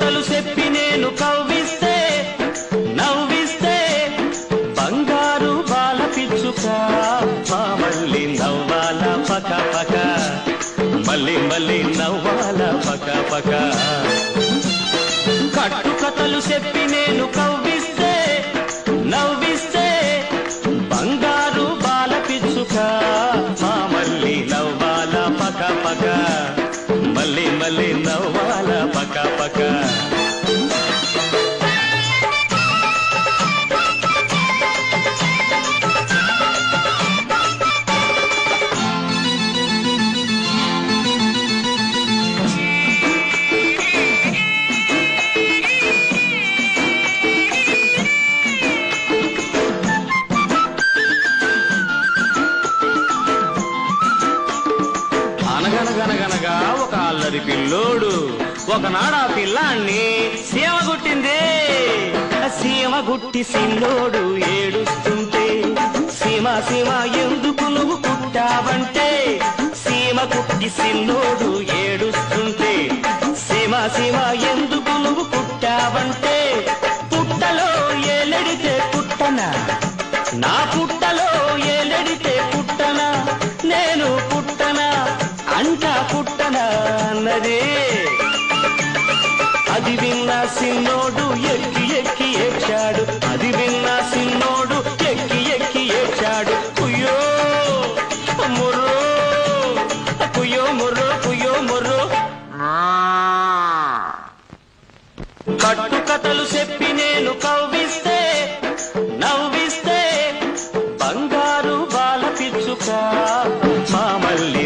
కథలు చెప్పి నేను కవ్విస్తే నవ్విస్తే బంగారు బాల పిచ్చుక. మళ్ళీ నవ్వాల పక పక మళ్ళీ మళ్ళీ నవ్వాల పక పక. కట్టు కథలు చెప్పి నేను కవ్విస్తే నవ్విస్తే బంగారు బాల పిచ్చుక. మళ్ళీ నవ్వాల పక పక మళ్ళీ మళ్ళీ నవ్వాల పక పక. అనగనగనగనగా ఒక అల్లరి పిల్లోడు. ఒకనాడు ఆ పిల్లాన్ని సీమ గుట్టింది. సీమ గుట్టి సిల్లోడు ఏడుస్తుంటే సీమ సీమ ఎందుకు నువ్వు కుట్టావంటే సీమ గుట్టి సిల్లోడు ఏడుస్తుంటే సీమ సీమ ఎందుకు నువ్వు కుట్టావంటే పుట్టలో ఏలడితే పుట్టనా? నా పుట్టలో ఏలడితే అంట పుట్టనా అన్నది అది విన్న సిన్నోడు ఎక్కి ఎక్కి ఏడ్చాడు. అది విన్న సిన్నోడు ఎక్కి ఎక్కి ఏడ్చాడు. కుయ్యో ముర్రో కుయ్యో ముర్రో కుయ్యో ముర్రో. కట్టు కథలు చెప్పి నేను కవ్విస్తే నవ్విస్తే బంగారు బాల పిచ్చుక. మా మళ్ళీ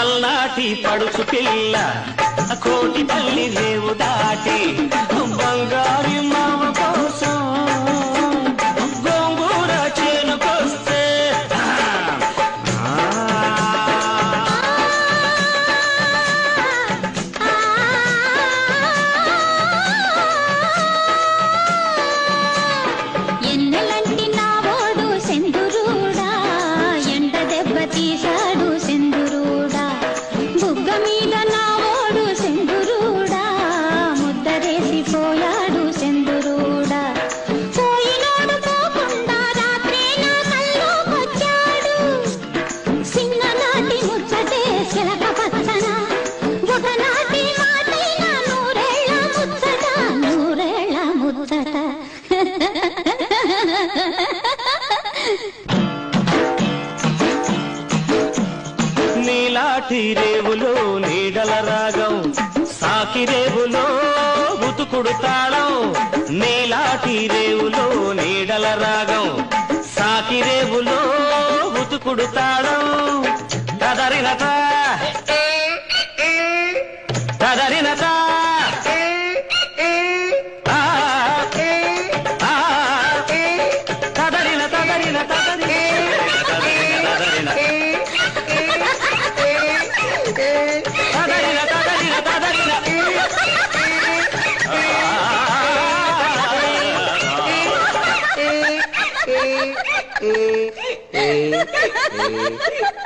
పల్నాటి పడుచు పిల్ల కోటి పల్లి రేవు దాటి బంగారు Camila. నీలాటి నీడల రాగం సాకిరేవులో బుతుకుడు తాళం నీలాటి రేవులో నీడల రాగం సాకిరేవులో బుతుకుడు తాళం కదరిన తా Eh, eh, eh.